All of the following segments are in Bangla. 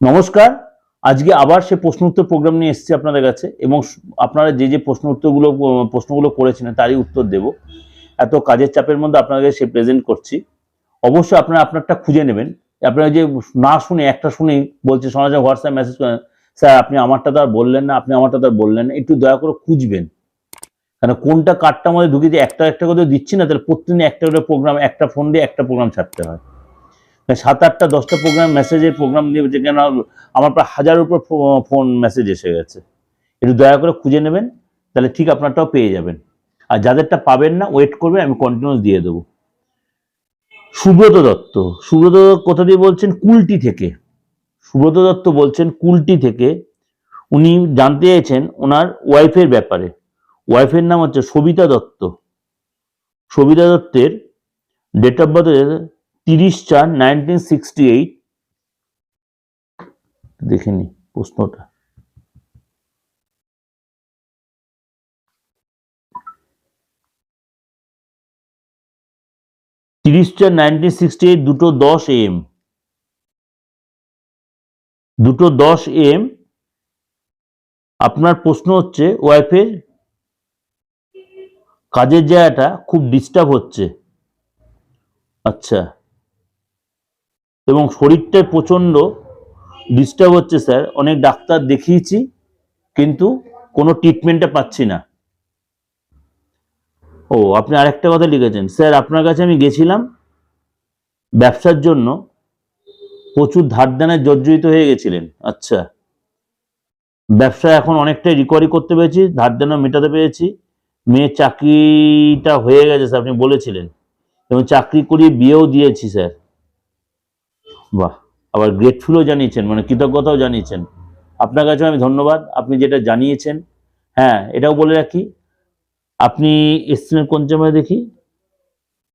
নমস্কার। আজকে আবার সে প্রশ্ন উত্তর প্রোগ্রাম নিয়ে এসেছি আপনাদের কাছে এবং আপনারা যে যে প্রশ্ন উত্তরগুলো, প্রশ্নগুলো করেছিলেন তারই উত্তর দেব। এত কাজের চাপের মধ্যে আপনাদের সে প্রেজেন্ট করছি। অবশ্যই আপনারা আপনারটা খুঁজে নেবেন। আপনারা যে না শুনে, একটা শুনেই বলছে সমাজে হোয়াটসঅ্যাপ মেসেজ করেন স্যার, আপনি আমারটা তো আর বললেন না, আপনি আমারটা তো আর বললেন না। একটু দয়া করে খুঁজবেন। কেন কোনটা কার্ডটা আমাদের ঢুকে দিয়ে একটা একটা করে দিচ্ছি না, তাহলে প্রতিদিন একটা করে প্রোগ্রাম একটা ফোন দিয়ে একটা প্রোগ্রাম ছাড়তে হয়। সাত আটটা, দশটা প্রোগ্রাম মেসেজের প্রোগ্রাম দিয়ে যেখানে আমার প্রায় হাজার উপর ফোন মেসেজ এসে গেছে। একটু দয়া করে খুঁজে নেবেন, তাহলে ঠিক আপনারটাও পেয়ে যাবেন। আর যাদেরটা পাবেন না ওয়েট করবেন, আমি কন্টিনিউস দিয়ে দেবো। সুব্রত দত্ত সুব্রত দত্ত কোথা দিয়ে বলছেন কুলটি থেকে। সুব্রত দত্ত বলছেন কুলটি থেকে। উনি জানতে চাইছেন ওনার ওয়াইফের ব্যাপারে। ওয়াইফের নাম হচ্ছে সবিতা দত্ত। সবিতা দত্তের ডেট অফ বার্থ তিরিশ চার নাইনটিন সিক্সটি এইট দেখে নি প্রশ্নটা। তিরিশ চার নাইনটিন সিক্সটি এইট দুটো দশ এম। দুটো দশ এম। আপনার প্রশ্ন হচ্ছে, ওয়াইফের কাজের জায়গাটা খুব ডিস্টার্ব হচ্ছে। আচ্ছা। এবং শরীরটা প্রচণ্ড ডিস্টার্ব হচ্ছে স্যার। অনেক ডাক্তার দেখিয়েছি, কিন্তু কোনো ট্রিটমেন্টটা পাচ্ছি না। ও, আপনি আরেকটা কথা লিখেছেন। স্যার, আপনার কাছে আমি গেছিলাম, ব্যবসার জন্য প্রচুর ধার দেনায় জর্জরিত হয়ে গেছিলেন। আচ্ছা। ব্যবসা এখন অনেকটাই রিকভারি করতে পেরেছি ধার দেনা মেটাতে পেরেছি। মেয়ের চাকরিটা হয়ে গেছে স্যার, আপনি বলেছিলেন। এবং চাকরি করিয়ে বিয়েও দিয়েছি, স্যার। বাহ আবার গ্রেটফুলও জানিয়েছেন মানে কৃতজ্ঞতাও জানিয়েছেন আপনার কাছে আমি ধন্যবাদ আপনি যেটা জানিয়েছেন হ্যাঁ এটাও বলে রাখি আপনি এসছেন কোন চেম্বারে দেখি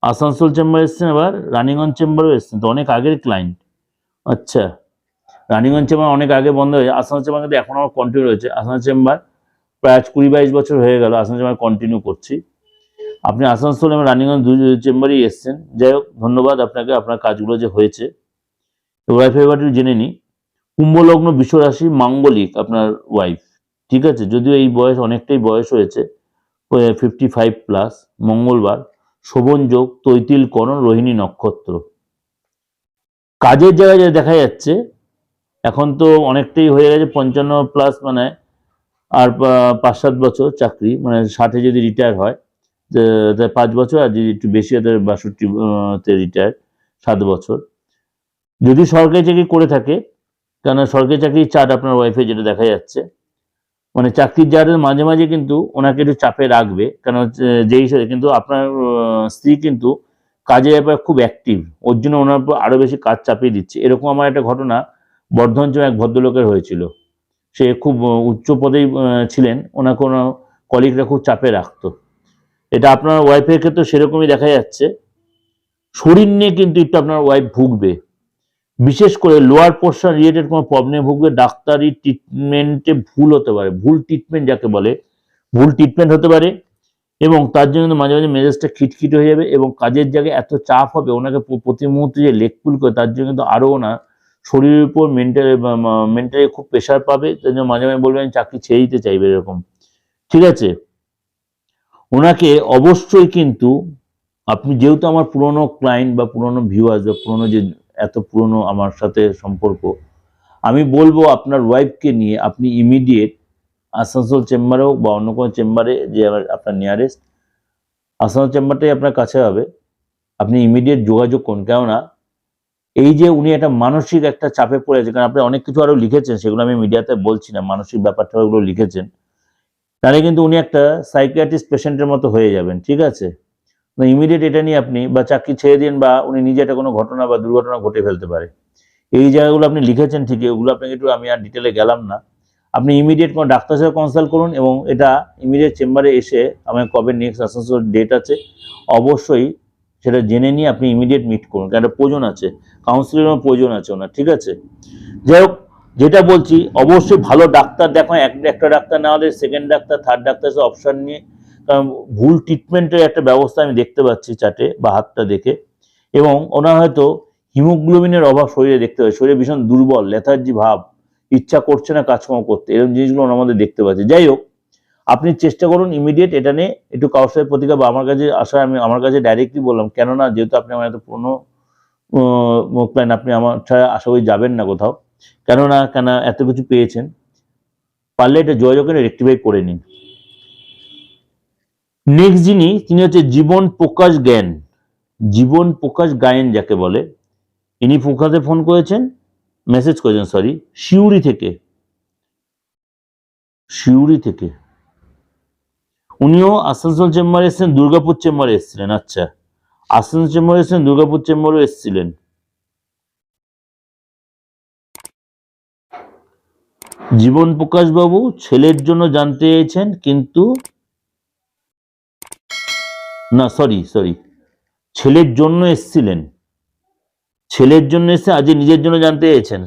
আসানসোল চেম্বার এসছেন আবার রানীগঞ্জ চেম্বারও এসছেন তো অনেক আগের ক্লায়েন্ট আচ্ছা রানীগঞ্জ চেম্বার অনেক আগে বন্ধ হয়েছে আসানসোল চেম্বার কিন্তু এখন আমার কন্টিনিউ রয়েছে আসানসোল চেম্বার প্রায় আজ কুড়ি বাইশ বছর হয়ে গেল আসানসোল চেম্বার কন্টিনিউ করছি আপনি আসানসোল এবং রানীগঞ্জ দুই চেম্বারই এসছেন যাই হোক ধন্যবাদ আপনাকে আপনার কাজগুলো যে হয়েছে তো ওয়াইফ এবারটি জেনে নিই। কুম্ভলগ্ন বিশ্বরাশি মাঙ্গলিক আপনার ওয়াইফ ঠিক আছে? যদিও এই বয়স অনেকটাই বয়স হয়েছে ফিফটি ফাইভ প্লাস মঙ্গলবার, শোভন যোগ, তৈতিল করণ, রোহিণী নক্ষত্র। কাজের জায়গায় দেখা যাচ্ছে, এখন তো অনেকটাই হয়ে গেছে, পঞ্চান্ন প্লাস মানে আর পাঁচ সাত বছর চাকরি মানে ষাটে যদি রিটায়ার হয় পাঁচ বছর আর যদি একটু বেশি হয়, তাহলে বাষট্টি তে রিটায়ার সাত বছর। যদি সরকারি চাকরি করে থাকে, কেননা সরকারি চাকরির চার্ট আপনার ওয়াইফে যেটা দেখা যাচ্ছে মানে চাকরির যাদের মাঝে মাঝে কিন্তু ওনাকে একটু চাপে রাখবে কেন যেই হিসেবে কিন্তু আপনার স্ত্রী কিন্তু কাজের ব্যাপারে খুব অ্যাক্টিভ ওর জন্য ওনার উপর আরও বেশি কাজ চাপিয়ে দিচ্ছে। এরকম আমার একটা ঘটনা বর্ধমান জন্য এক ভদ্রলোকের হয়েছিল। সে খুব উচ্চ পদেই ছিলেন, ওনাকে কোনো কলিগরা খুব চাপে রাখতো। এটা আপনার ওয়াইফের ক্ষেত্রে সেরকমই দেখা যাচ্ছে। শরীর নিয়ে কিন্তু একটু আপনার ওয়াইফ ভুগবে। বিশেষ করে লোয়ার পোর্শন রিলেটেড কোনো প্রবলেম ভুগবে ডাক্তারি ট্রিটমেন্টে ভুল হতে পারে, ভুল ট্রিটমেন্ট যাকে বলে, ভুল ট্রিটমেন্ট হতে পারে এবং তার জন্য মাঝে মাঝে মেজাজটা খিটখিট হয়ে যাবে এবং কাজের জায়গায় এত চাপ হবে, ওনাকে প্রতি মুহূর্তে যে লেগ পুল করে তার জন্য কিন্তু আরও ওনার শরীরের উপর মেন্টাল মেন্টালি খুব প্রেশার পাবে, তার জন্য মাঝে মাঝে বলবেন চাকরি ছেড়ে দিতে চাইবে এরকম। ঠিক আছে? ওনাকে অবশ্যই কিন্তু আপনি যেহেতু আমার পুরনো ক্লায়েন্ট বা পুরনো ভিউয়ার্স বা পুরনো যে এত পুরনো আমার সাথে সম্পর্ক। আমি বলব আপনার ওয়াইফকে নিয়ে আপনি ইমিডিয়েট আসানসোল চেম্বারেও বা অন্য কোনো চেম্বারে যে আপনার নিয়ারেস্ট আসানসোল চেম্বারটাই আপনার কাছে হবে। আপনি ইমিডিয়েট যোগাযোগ করুন। কেননা এই যে উনি একটা মানসিক একটা চাপে পড়ে আছে, কারণ আপনি অনেক কিছু আরও লিখেছেন, সেগুলো আমি মিডিয়াতে বলছি না, মানসিক ব্যাপারটা ওগুলো লিখেছেন। তাহলে কিন্তু উনি একটা সাইকিয়াট্রিস্ট পেশেন্টের মতো হয়ে যাবেন, ঠিক আছে? ইমিডিয়েট এটা নিয়ে আপনি বা চাকরি ছেড়ে দিন বা উনি নিজে একটা কোনো ঘটনা বা দুর্ঘটনা ঘটে ফেলতে পারে। এই জায়গাগুলো আপনি লিখেছেন ঠিকই, ওগুলো আপনাকে একটু আমি আর ডিটেলে গেলাম না। আপনি ইমিডিয়েট কোনো ডাক্তার সাথে কনসাল্ট করুন এবং এটা ইমিডিয়েট চেম্বারে এসে আমার কবে নেক্সট আসানসোল ডেট আছে, অবশ্যই সেটা জেনে নিয়ে আপনি ইমিডিয়েট মিট করুন। কারণ একটা প্রয়োজন আছে কাউন্সিলিংয়েরও প্রয়োজন আছে ওনার, ঠিক আছে? যাই হোক, যেটা বলছি, অবশ্যই ভালো ডাক্তার দেখো এক- একটা ডাক্তার না হলে সেকেন্ড ডাক্তার থার্ড ডাক্তার অপশন নিয়ে ভুল ট্রিটমেন্টের একটা ব্যবস্থা আমি দেখতে পাচ্ছি চাটে বা হাতটা দেখে। এবং ওনার হয়তো হিমোগ্লোবিনের অভাব শরীরে দেখতে পাচ্ছি। শরীরে ভীষণ দুর্বল লেথার্জি ভাব, ইচ্ছা করছে না কাজকর্ম করতে। এরকম জিনিসগুলো মধ্যে দেখতে পাচ্ছি। যাই হোক, আপনি চেষ্টা করুন ইমিডিয়েট এটা নিয়ে একটু কারোর সাথে প্রতিকার বা আমার কাছে আসা আমি আমার কাছে ডাইরেক্টলি বললাম, কেননা যেহেতু আপনি আমার এত পুরনো প্ল্যান আপনি আমার ছাড়া আশা করি যাবেন না কোথাও। কেননা কেন এত কিছু পেয়েছেন। পারলে এটা যোগাযোগ রেক্টিফাই করে নিন। নেক্সট যিনি, তিনি হচ্ছে জীবন প্রকাশ জ্ঞান। জীবন প্রকাশ গায়েন যাকে বলে, ইনি ফুকাতে ফোন করেছেন, মেসেজ করেছেন সরি শিউরি থেকে। শিউরি থেকে। উনিও আসানসোল চেম্বারে এসেছেন, দুর্গাপুর চেম্বারে এসেছিলেন আচ্ছা। আসানসোল চেম্বারে এসেছেন, দুর্গাপুর চেম্বারেও এসেছিলেন। জীবন প্রকাশ বাবু ছেলের জন্য জানতে চেয়েছেন, কিন্তু না সরি সরি ছেলের জন্য এসেছিলেন। ছেলের জন্য এসে আজ নিজের জন্য জানতে চেয়েছেন।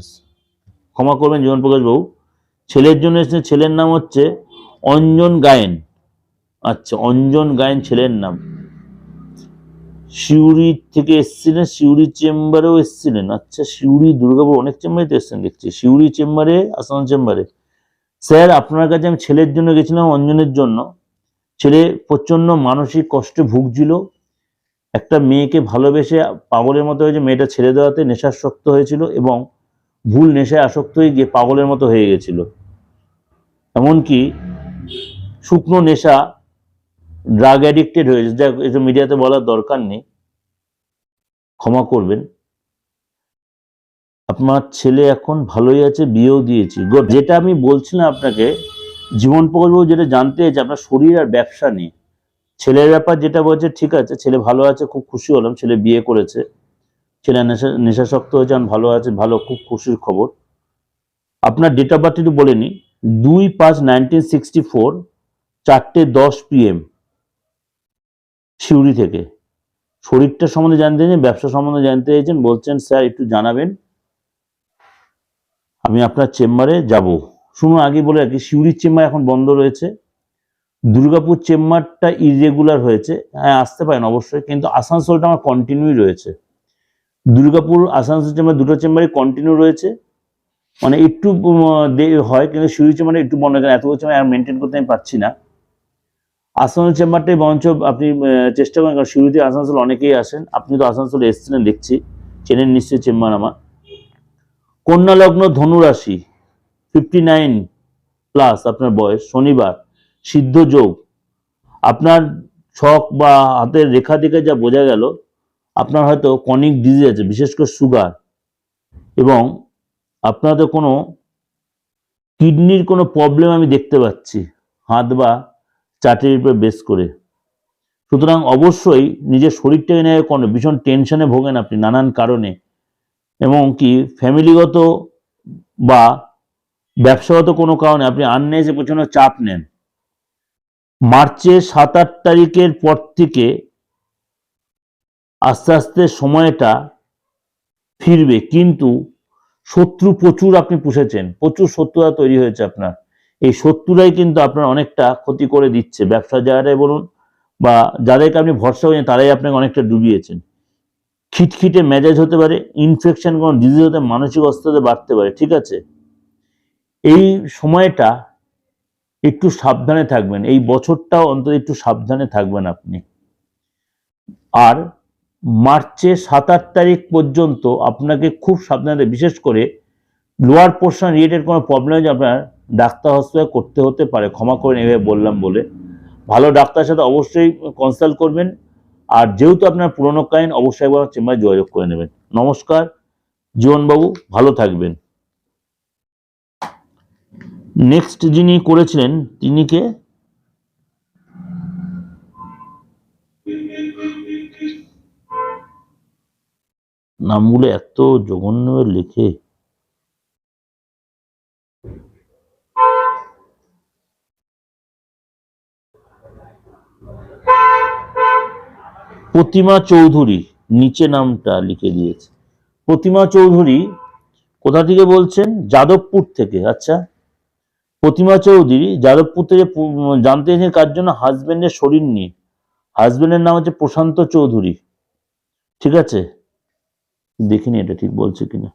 ক্ষমা করবেন জীবন প্রকাশ বাবু। ছেলের জন্য এসেছেন, ছেলের নাম হচ্ছে অঞ্জন গায়েন। আচ্ছা অঞ্জন গায়েন ছেলের নাম। শিউরি থেকে এসেছিলেন শিউরি চেম্বারেও এসেছিলেন। আচ্ছা শিউরি দুর্গাপুর অনেক চেম্বারে তো এসেছেন, দেখছি। শিউরি চেম্বারে আসাম চেম্বারে। স্যার, আপনার কাছে আমি ছেলের জন্য গেছিলাম, অঞ্জনের জন্য। ছেলে প্রচণ্ড মানসিক কষ্টে ভুগছিল। একটা মেয়েকে ভালোবেসে পাগলের মতো হয়েছে, মেয়েটা ছেড়ে দেওয়াতে নেশাসক্ত হয়েছিল এবং ভুল নেশায় আসক্ত হয়ে গিয়ে পাগলের মতো হয়ে গেছিল। এমনকি শুকনো নেশা ড্রাগ অ্যাডিক্টেড হয়েছে, যা এটা মিডিয়াতে বলার দরকার নেই। ক্ষমা করবেন। আপনার ছেলে এখন ভালোই আছে, বিয়েও দিয়েছি। যেটা আমি বলছিলাম আপনাকে জীবন প্রকল্প যেটা জানতে চাইছে আপনার শরীর আর ব্যবসা নিয়ে। ছেলের ব্যাপার যেটা বলছে, ঠিক আছে, ছেলে ভালো আছে, খুব খুশি হলাম, ছেলে বিয়ে করেছে। ছেলে নেশা, নেশাসক্ত হয়েছে ভালো আছে, ভালো, খুব খুশির খবর। আপনার ডেট অফ বার্থ একটু বলে নিই, দুই পাঁচ নাইনটিন সিক্সটি ফোর চারটে দশ পিএম সিউড়ি থেকে। শরীরটা সম্বন্ধে জানতে চাইছেন, ব্যবসা সম্বন্ধে জানতে চাইছেন, বলছেন, স্যার, একটু জানাবেন। আমি আপনার চেম্বারে যাব। শুনুন আগে বলে রাখি, সিউড়ির চেম্বার এখন বন্ধ রয়েছে। দুর্গাপুর চেম্বারটা ইরেগুলার হয়েছে। হ্যাঁ আসতে পারেন অবশ্যই, কিন্তু আসানসোলটা আমার কন্টিনিউই রয়েছে। দুর্গাপুর আসানসোল চেম্বার, দুটো চেম্বারই কন্টিনিউ রয়েছে। মানে একটু হয়, কিন্তু সিউড়ি চেম্বারে একটু বন্ধ কেন এত চেম্বার আর মেনটেন করতে আমি পারছি না। আসানসোল চেম্বারটাই বরঞ্চ আপনি চেষ্টা করেন, কারণ সিউড়িতে আসানসোল অনেকেই আসেন। আপনি তো আসানসোলে এসেছিলেন, দেখছি। চেনেন নিশ্চয়ই চেম্বার আমার। কন্যা লগ্ন ধনুরাশি। ফিফটি নাইন প্লাস আপনার বয়স, শনিবার, সিদ্ধ যোগ। আপনার ছক বা হাতের রেখা দেখে যা বোঝা গেল, আপনার হয়তো কনিক ডিজিজ আছে, বিশেষ করে সুগার এবং আপনাদের কোনো কিডনির কোনো প্রবলেম আমি দেখতে পাচ্ছি, হাত বা চাটের উপর বেস করে। সুতরাং অবশ্যই নিজের শরীরটাকে নিয়ে কোনো ভীষণ টেনশনে ভোগেন আপনি নানান কারণে। এবং কি ফ্যামিলিগত বা ব্যবসাগত কোনো কারণে, আপনি আননেসে প্রচণ্ড চাপ নেন। মার্চের সাত আট তারিখের পর থেকে আস্তে আস্তে সময়টা ফিরবে, কিন্তু শত্রু প্রচুর আপনি পুষেছেন, প্রচুর শত্রুতা তৈরি হয়েছে আপনার। এই শত্রুরাই কিন্তু আপনার অনেকটা ক্ষতি করে দিচ্ছে। ব্যবসার জায়গাটায় বলুন বা যাদেরকে আপনি ভরসা করেন, তারাই আপনাকে অনেকটা ডুবিয়েছেন। খিটখিটে মেজাজ হতে পারে ইনফেকশন কোনো ডিজিজ হতে, মানসিক অস্থিরতা বাড়তে পারে, ঠিক আছে? এই সময়টা একটু সাবধানে থাকবেন। এই বছরটাও অন্তত একটু সাবধানে থাকবেন আপনি। আর মার্চে সাত আট তারিখ পর্যন্ত আপনাকে খুব সাবধানে বিশেষ করে লোয়ার পোর্শন রিলেটেড কোনো প্রবলেম আপনার ডাক্তার হসপিটাল করতে হতে পারে। ক্ষমা করে এভাবে বললাম বলে। ভালো ডাক্তারের সাথে অবশ্যই কনসাল্ট করবেন। আর যেহেতু আপনার পুরনো কাইন অবশ্যই একবার চেম্বারে যোগাযোগ করে নেবেন। নমস্কার, জীবনবাবু, ভালো থাকবেন। নেক্সট যিনি করেছিলেন, তিনি কে? নামগুলো এত জঘন্য লেখে। প্রতিমা চৌধুরী, নিচে নামটা লিখে দিয়েছে। প্রতিমা চৌধুরী কোথা থেকে বলছেন? যাদবপুর থেকে। আচ্ছা। প্রতিমা চৌধুরী, যাদবপুর থেকে জানতে চেয়েছেন কার জন্য হাজবেন্ডের শরীর নিয়ে। হাজবেন্ডের নাম হচ্ছে প্রশান্ত চৌধুরী। ঠিক আছে? দেখিনি এটা ঠিক বলছে কিনা।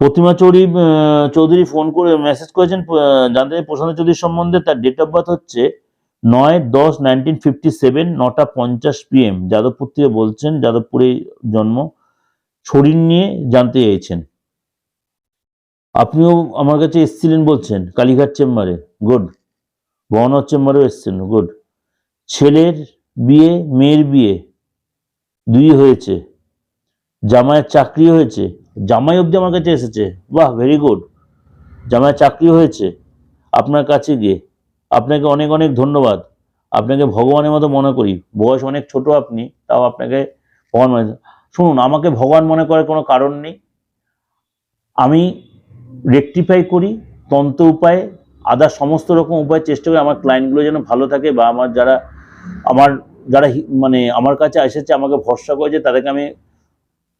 প্রতিমা চৌধুরী চৌধুরী ফোন করে মেসেজ করেছেন জানতে প্রশান্ত চৌধুরীর সম্বন্ধে। তার ডেট অফ বার্থ হচ্ছে নয় দশ নাইনটিন ফিফটি সেভেন নটা পঞ্চাশ পিএম যাদবপুর থেকে বলছেন যাদবপুরে জন্ম। শরীর নিয়ে জানতে চাইছেন আপনিও আমার কাছে এসেছিলেন বলছেন, কালীঘাট চেম্বারে। গুড। ভবনাথ চেম্বারেও এসেছেন, গুড। ছেলের বিয়ে, মেয়ের বিয়ে দুই হয়েছে। জামাইয়ের চাকরি হয়েছে। জামাই অবধি আমার কাছে এসেছে। বাহ ভেরি গুড জামাইয়ের চাকরি হয়েছে আপনার কাছে গিয়ে। আপনাকে অনেক অনেক ধন্যবাদ। আপনাকে ভগবানের মতো মনে করি। বয়স অনেক ছোট আপনি, তাও আপনাকে ভগবান শুনুন, আমাকে ভগবান মনে করার কোনো কারণ নেই। আমি রেকটিফাই করি, তন্ত্র উপায়ে আদার সমস্ত রকম উপায় চেষ্টা করি, আমার ক্লায়েন্টগুলো যেন ভালো থাকে বা আমার যারা আমার যারা মানে আমার কাছে এসেছে, আমাকে ভরসা করেছে, তাদেরকে আমি,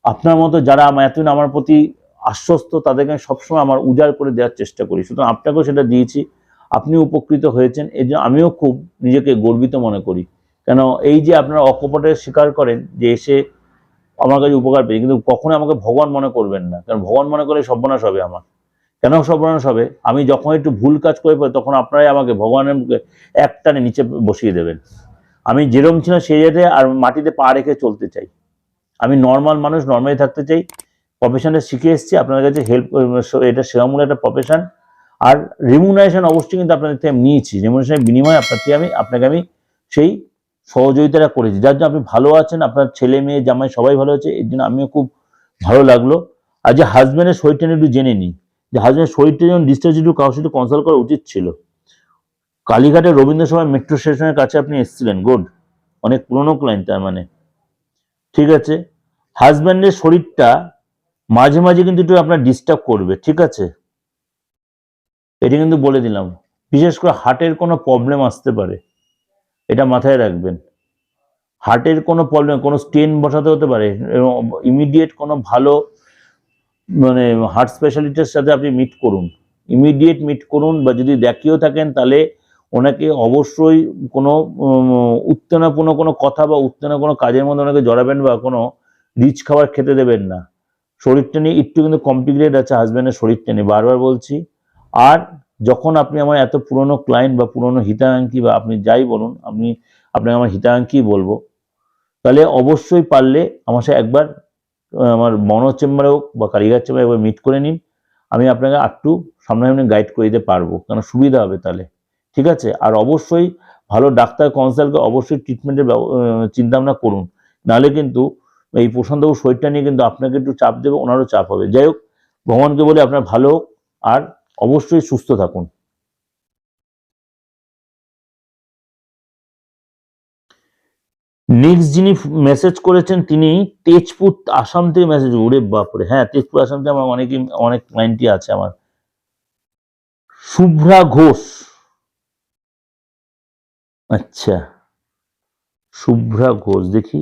আপনার মতো যারা আমার এতদিন আমার প্রতি আশ্বস্ত, তাদেরকে আমি সবসময় আমার উজাড় করে দেওয়ার চেষ্টা করি। সুতরাং আপনাকেও সেটা দিয়েছি আপনি উপকৃত হয়েছেন এই জন্য আমিও খুব নিজেকে গর্বিত মনে করি। কেন, এই যে আপনারা অকপটে স্বীকার করেন যে এসে আমার কাছে উপকার পেয়েছি। কিন্তু কখনো আমাকে ভগবান মনে করবেন না। কারণ ভগবান মনে করে সর্বনাশ হবে আমার। কেন সর্বনাশ হবে? আমি যখন একটু ভুল কাজ করে পাই তখন আপনারাই আমাকে ভগবানের মুখে একটানে নিচে বসিয়ে দেবেন। আমি যেরম ছিলাম সেই জায়গায় আর মাটিতে পা রেখে চলতে চাই। আমি নর্মাল মানুষ নর্মালি থাকতে চাই। প্রফেশনে শিখে এসেছি, আপনাদের কাছে হেল্প এটা সেবামূলক একটা প্রফেশন আর রেমুনারেশন অবশ্যই কিন্তু আপনাদের থেকে আমি নিয়েছি রেমুনারেশনের বিনিময়ে আপনার থেকে আমি, আপনাকে আমি সেই সহযোগিতাটা করেছি। যার জন্য আপনি ভালো আছেন, আপনার ছেলে মেয়ে, জামাই সবাই ভালো আছে, এর জন্য আমিও খুব ভালো লাগল। আর যে হাজব্যান্ডের শরীরটা একটু জেনে নিই। যে হাজব্যান্ডের শরীরটা যেমন ডিস্টার্ব একটু কারোর সাথে কনসাল্ট করা উচিত ছিল, কালীঘাটের রবীন্দ্র সভায় মেট্রো স্টেশনের কাছে আপনি এসেছিলেন গুড অনেক পুরনো ক্লায়েন্ট তার মানে। ঠিক আছে? হাজব্যান্ডের শরীরটা মাঝে মাঝে কিন্তু একটু আপনার ডিস্টার্ব করবে, ঠিক আছে? এটা কিন্তু বলে দিলাম। বিশেষ করে হার্টের কোনো প্রবলেম আসতে পারে। এটা মাথায় রাখবেন। হার্টের কোনো প্রবলেম কোনো স্টেন বসাতে হতে পারে, এবং ইমিডিয়েট কোনো ভালো মানে হার্ট স্পেশালিস্টের সাথে আপনি মিট করুন। ইমিডিয়েট মিট করুন বা যদি দেখিয়েও থাকেন, তাহলে ওনাকে অবশ্যই কোনো উত্তেজনাপূর্ণ কোনো কথা বা উত্তেজনা কোনো কাজের মধ্যে ওনাকে জড়াবেন বা কোনো রিচ খাবার খেতে দেবেন না। শরীরটা নিয়ে একটু কিন্তু কমপ্লিকেটেড আছে হাজব্যান্ডের শরীরটা নিয়ে। বারবার বলছি, আর যখন আপনি আমার এত পুরনো ক্লায়েন্ট বা পুরনো হিতাকাঙ্ক্ষী বা আপনি যাই বলুন, আপনি, আপনাকে আমার হিতাকাঙ্ক্ষী বলব, তাহলে অবশ্যই পারলে আমার সাথে একবার আমার মনো চেম্বারে হোক বা কারিগার চেম্বারে একবার মিট করে নিন। আমি আপনাকে একটু সামনাসামনি গাইড করে দিতে পারব কারণ সুবিধা হবে তাহলে। ঠিক আছে? আর অবশ্যই ভালো ডাক্তার কনসাল্ট করে অবশ্যই ট্রিটমেন্টের চিন্তা ভাবনা করুন। নাহলে কিন্তু এই প্রশান্তবাবু শরীরটা নিয়ে কিন্তু আপনাকে একটু চাপ দেবে, ওনারও চাপ হবে। যাই হোক, ভগবানকে বলে আপনার ভালো হোক, আর অবশ্যই সুস্থ থাকুন। নেক্সট যিনি মেসেজ করেছেন, তিনি তেজপুর আসাম থেকে মেসেজ ওরে বাপরে হ্যাঁ তেজপুর আসাম থেকে আমার অনেকই, অনেক ক্লায়েন্টই আছে আমার। শুভ্রা ঘোষ। আচ্ছা শুভ্রা ঘোষ, দেখি।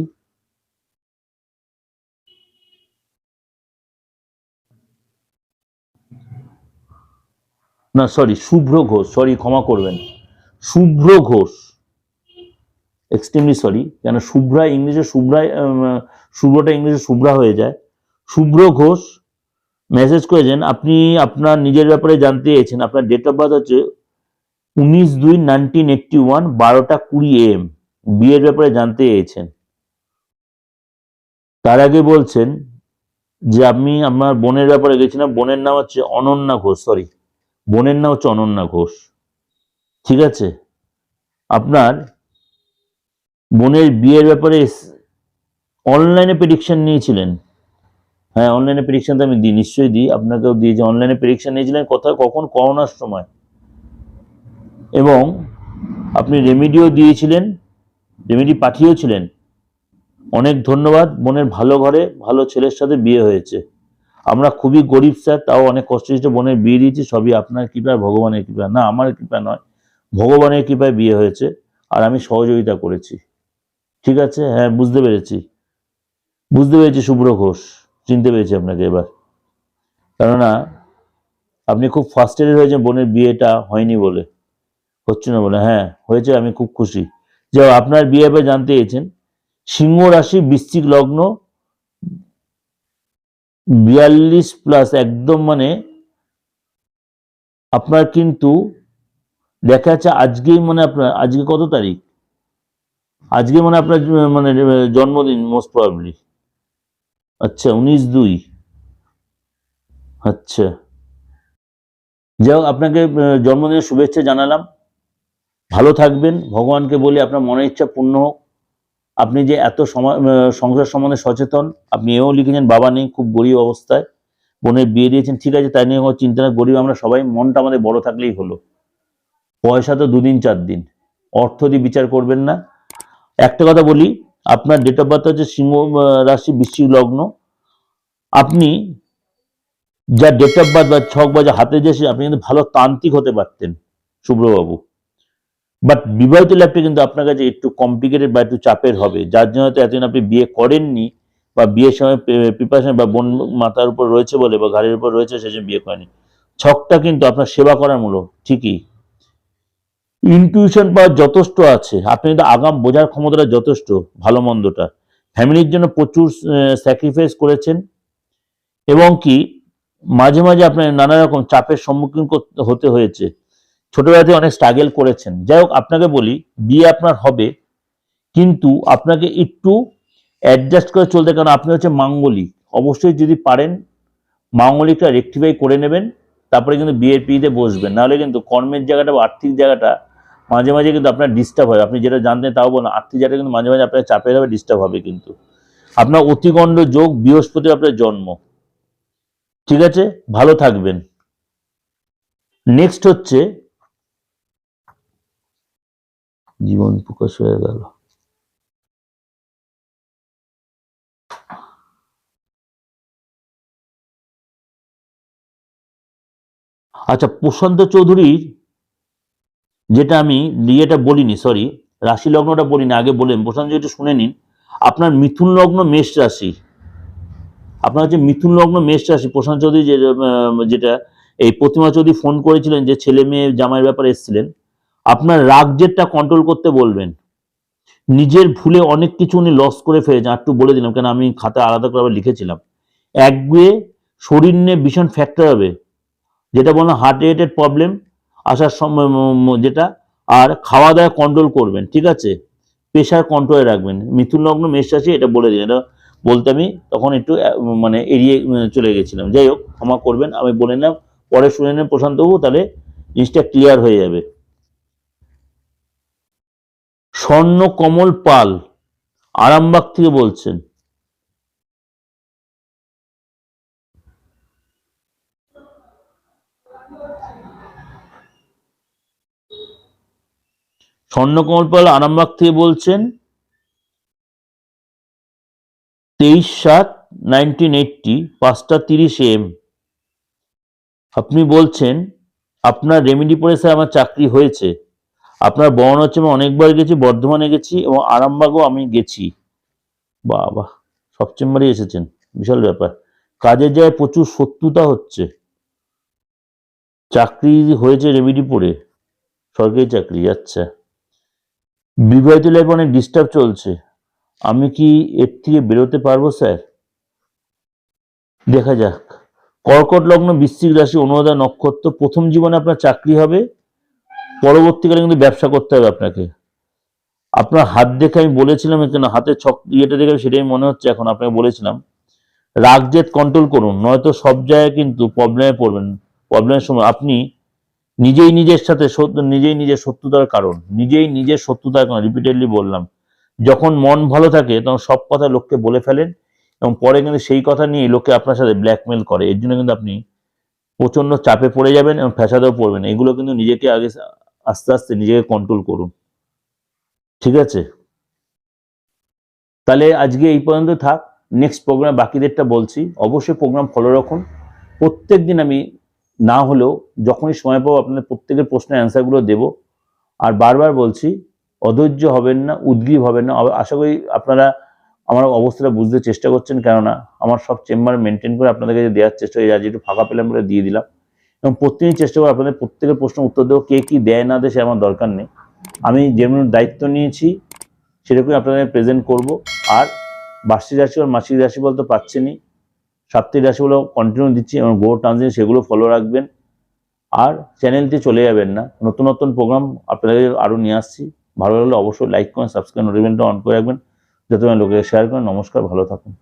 না সরি শুভ্র ঘোষ সরি ক্ষমা করবেন। শুভ্র ঘোষ। এক্সট্রিমলি সরি কেন শুভ্রা ইংলিশে শুভ্রায় উম, শুভ্রটা ইংলিশে শুভ্রা হয়ে যায়। শুভ্র ঘোষ মেসেজ করেছেন আপনি আপনার নিজের ব্যাপারে জানতে চেয়েছেন আপনার ডেট অফ বার্থ হচ্ছে উনিশ দুই নাইনটিন এইটটি ওয়ান বারোটা কুড়ি এম বিয়ের ব্যাপারে জানতে চেয়েছেন। তার আগে বলছেন যে আমি আমার বোনের ব্যাপারে গেছিলাম বোনের নাম হচ্ছে অনন্যা ঘোষ সরি বোনের নাম হচ্ছে অনন্যা ঘোষ। ঠিক আছে? আপনার বোনের বিয়ের ব্যাপারে অনলাইনে প্রেডিকশন নিয়েছিলেন। হ্যাঁ অনলাইনে প্রেডিকশন তো আমি দিই, নিশ্চয়ই দিই। আপনাকেও দিয়ে যে অনলাইনে প্রেডিকশন নিয়েছিলেন কোথায়, কখন, করোনার সময়। এবং আপনি রেমিডিও দিয়েছিলেন রেমিডি পাঠিয়েছিলেন। অনেক ধন্যবাদ, বোনের ভালো ঘরে, ভালো ছেলের সাথে বিয়ে হয়েছে। আমরা খুবই গরিব স্যার, তাও অনেক কষ্ট বোনের বিয়ে দিয়েছি, সবই আপনার কৃপায়, ভগবানের কৃপা না, আমার কৃপা নয়, ভগবানের কৃপায় বিয়ে হয়েছে আর আমি সহযোগিতা করেছি। ঠিক আছে? হ্যাঁ বুঝতে পেরেছি। বুঝতে পেরেছি শুভ্র ঘোষ, চিনতে পেরেছি আপনাকে এবার। কেননা, আপনি খুব ফার্স্টেড হয়েছেন, বোনের বিয়েটা হয়নি বলে। হচ্ছে না বলে? হ্যাঁ হয়েছে, আমি খুব খুশি। যে আপনার বিয়ে জানতে চেয়েছেন, সিংহ রাশি, বৃশ্চিক লগ্ন বিয়াল্লিশ প্লাস একদম মানে আপনার কিন্তু দেখা যাচ্ছে আজকেই মানে আপনার, আজকে কত তারিখ? আজকে মানে আপনার মানে জন্মদিন মোস্ট প্রবাবলি আচ্ছা উনিশ দুই। আচ্ছা। যাই হোক, আপনাকে জন্মদিনের শুভেচ্ছা জানালাম। ভালো থাকবেন। ভগবানকে বলি আপনার মনের ইচ্ছা পূর্ণ হোক। আপনি যে এত সংসার সম্বন্ধে সচেতন, আপনি এও লিখেছেন, বাবা নেই, খুব গরিব অবস্থায়, বোনের বিয়ে দিয়েছেন, ঠিক আছে, তাই নিয়ে কোনো চিন্তা না গরিব আমরা সবাই, মনটা আমাদের বড় থাকলেই হলো। পয়সা তো দুদিন, চার দিন, অর্থ দিয়ে বিচার করবেন না। একটা কথা বলি, আপনার ডেট অফ বার্থ হচ্ছে সিংহ রাশি, বৃশ্চিক লগ্ন। আপনি যা ডেট অফ বার্থ বা ছক বা হাতে যে আপনি কিন্তু ভালো তান্ত্রিক হতে পারতেন শুভ্রবাবু বাট বিবাহিত লাইফটা কিন্তু আপনার কাছে একটু কমপ্লিকেটেড বা একটু চাপের হবে। যার জন্য হয়তো এতদিন আপনি বিয়ে করেননি বা বিয়ের সময় প্রিপারেশন বা বোন মাথার উপর রয়েছে বলে বা ঘাড়ের উপর রয়েছে সেজন্য বিয়ে করেনি ছকটা কিন্তু আপনার সেবা করার মূলক ঠিকই। ইনটিউশন পাওয়ার যথেষ্ট আছে। আপনি কিন্তু আগাম বোঝার ক্ষমতাটা যথেষ্ট, ভালো মন্দটা। ফ্যামিলির জন্য প্রচুর স্যাক্রিফাইস করেছেন। এবং কি, মাঝে মাঝে আপনার নানা রকম চাপের সম্মুখীন হতে হয়েছে। ছোটবেলাতে অনেক স্ট্রাগেল করেছেন। যাই হোক, আপনাকে বলি, বিয়ে আপনার হবে, কিন্তু আপনাকে একটু অ্যাডজাস্ট করে চলতে কারণ আপনি হচ্ছে মাঙ্গলিক। অবশ্যই যদি পারেন, মাঙ্গলিকটা রেক্টিফাই করে নেবেন, তারপরে কিন্তু বিয়ের পিড়িতে বসবেন। নাহলে কিন্তু কর্মের জায়গাটা বা আর্থিক জায়গাটা মাঝে মাঝে কিন্তু আপনার ডিস্টার্ব হয়। আপনি যেটা জানতেন তাও বলেন, আর্থিক জায়গাটা কিন্তু মাঝে মাঝে আপনার চাপের হবে ডিস্টার্ব হবে কিন্তু। আপনার অতিগণ্ড যোগ বৃহস্পতি আপনার জন্ম। ঠিক আছে? ভালো থাকবেন। নেক্সট হচ্ছে জীবন প্রকাশ হয়ে গেল। আচ্ছা প্রশান্ত চৌধুরীর যেটা আমি ইয়েটা বলিনি সরি রাশি লগ্নটা বলিনি, আগে বলেন প্রশান্ত চৌধুরী শুনে নিন। আপনার মিথুন লগ্ন মেষ রাশি। আপনার হচ্ছে মিথুন লগ্ন মেষ রাশি। প্রশান্ত চৌধুরী যেটা, এই প্রতিমা চৌধুরী ফোন করেছিলেন যে ছেলে মেয়ে জামাইয়ের ব্যাপারে এসেছিলেন। আপনার রাগ জেদটা কন্ট্রোল করতে বলবেন। নিজের ভুলে অনেক কিছু উনি লস করে ফেলেছেন। আর একটু বলে দিলাম, কেন আমি খাতা আলাদা করে আবার লিখেছিলাম। একগুয়ে শরীর নিয়ে ভীষণ ফ্যাক্টর হবে, যেটা বললাম হার্ট রিলেটেড প্রবলেম আসার সময় যেটা, আর খাওয়া দাওয়া কন্ট্রোল করবেন, ঠিক আছে? প্রেশার কন্ট্রোলে রাখবেন। মিথুন লগ্ন, মেষ রাশি, এটা বলে দিন এটা বলতে আমি তখন একটু মানে এড়িয়ে চলে গেছিলাম। যাই হোক, ক্ষমা করবেন, আমি বলে নিলাম, পরে শুনে নেন প্রশান্তবাবু তাহলে জিনিসটা ক্লিয়ার হয়ে যাবে। স্বর্ণ কমল পাল, আরামবাগ থেকে বলছেন। স্বর্ণকমল পাল, আরামবাগ থেকে বলছেন, তেইশ সাত নাইনটিন এইটটি, পাঁচটা তিরিশ এম। আপনি বলছেন, আপনার রেমেডি পড়ে স্যার আমার চাকরি হয়েছে। আপনার বর্ণ হচ্ছে আমি অনেকবার গেছি, বর্ধমানে গেছি এবং আরামবাগও আমি গেছি। বাবা, সব চেম্বারই এসেছেন, বিশাল ব্যাপার। কাজের জায়গায় প্রচুর শত্রুতা হচ্ছে। চাকরি হয়েছে রেমেডি পড়ে, সরকারি চাকরি আচ্ছা। বিবাহিত লাইফ অনেক ডিস্টার্ব চলছে। আমি কি এর থেকে বেরোতে পারব, স্যার? দেখা যাক। কর্কট লগ্ন, বৃশ্চিক রাশি, অনুরাধা নক্ষত্র, প্রথম জীবনে আপনার চাকরি হবে। পরবর্তীকালে কিন্তু ব্যবসা করতে হবে আপনাকে। আপনার হাত দেখে আমি বলেছিলাম এখানে হাতের ছক ইয়েটা দেখে সেটাই মনে হচ্ছে এখন আপনাকে বলেছিলাম। রাগ জেদ কন্ট্রোল করুন, নয়তো সব জায়গায় কিন্তু প্রবলেমে পড়বেন। প্রবলেমের সময় আপনি নিজেই নিজের সাথে নিজেই নিজের শত্রুতার কারণ, নিজেই নিজের শত্রুতার কারণ রিপিটেডলি বললাম। যখন মন ভালো থাকে, তখন সব কথা লোককে বলে ফেলেন এবং পরে কিন্তু সেই কথা নিয়ে লোকে আপনার সাথে ব্ল্যাকমেল করে। এর জন্য কিন্তু আপনি প্রচণ্ড চাপে পড়ে যাবেন এবং ফ্যাসাদেও পড়বেন। এগুলো কিন্তু নিজেকে আগে আস্তে আস্তে নিজেকে কন্ট্রোল করুন। ঠিক আছে? তাহলে আজকে এই পর্যন্ত থাক। নেক্সট প্রোগ্রাম বাকিদেরটা বলছি। অবশ্যই প্রোগ্রাম ফলো রাখুন। প্রত্যেক দিন আমি না হলেও যখনই সময় পাবো আপনাদের প্রত্যেকের প্রশ্নের অ্যান্সারগুলো দেব। আর বারবার বলছি, অধৈর্য হবেন না, উদ্গ্রীব হবেন না। আশা করি আপনারা আমার অবস্থাটা বুঝতে চেষ্টা করছেন। কেননা আমার সব চেম্বার মেনটেন করে আপনাদেরকে দেওয়ার চেষ্টা করি। আজ একটু ফাঁকা পেলাম বলে দিয়ে দিলাম। এবং প্রত্যেকদিন চেষ্টা করব আপনাদের প্রত্যেকের প্রশ্ন উত্তর দেবো, কে কী দেয় না দেয় সে আমার দরকার নেই। আমি যেমন দায়িত্ব নিয়েছি, সেরকমই আপনাদের প্রেজেন্ট করব। আর বার্ষিক রাশি আর মাসিক রাশি বলতে পাচ্ছেনই সাপ্তাহিক রাশিগুলো কন্টিনিউ দিচ্ছি এবং গো ট্রানজিট সেগুলো ফলো রাখবেন। আর চ্যানেলটি চলে যাবেন না। নতুন নতুন প্রোগ্রাম আপনাদের আরও নিয়ে আসছি। ভালো লাগলে অবশ্যই লাইক করেন সাবস্ক্রাইব নোটিফিকেশনটা অন করে রাখবেন। যাতে লোকের শেয়ার করেন। নমস্কার, ভালো থাকুন।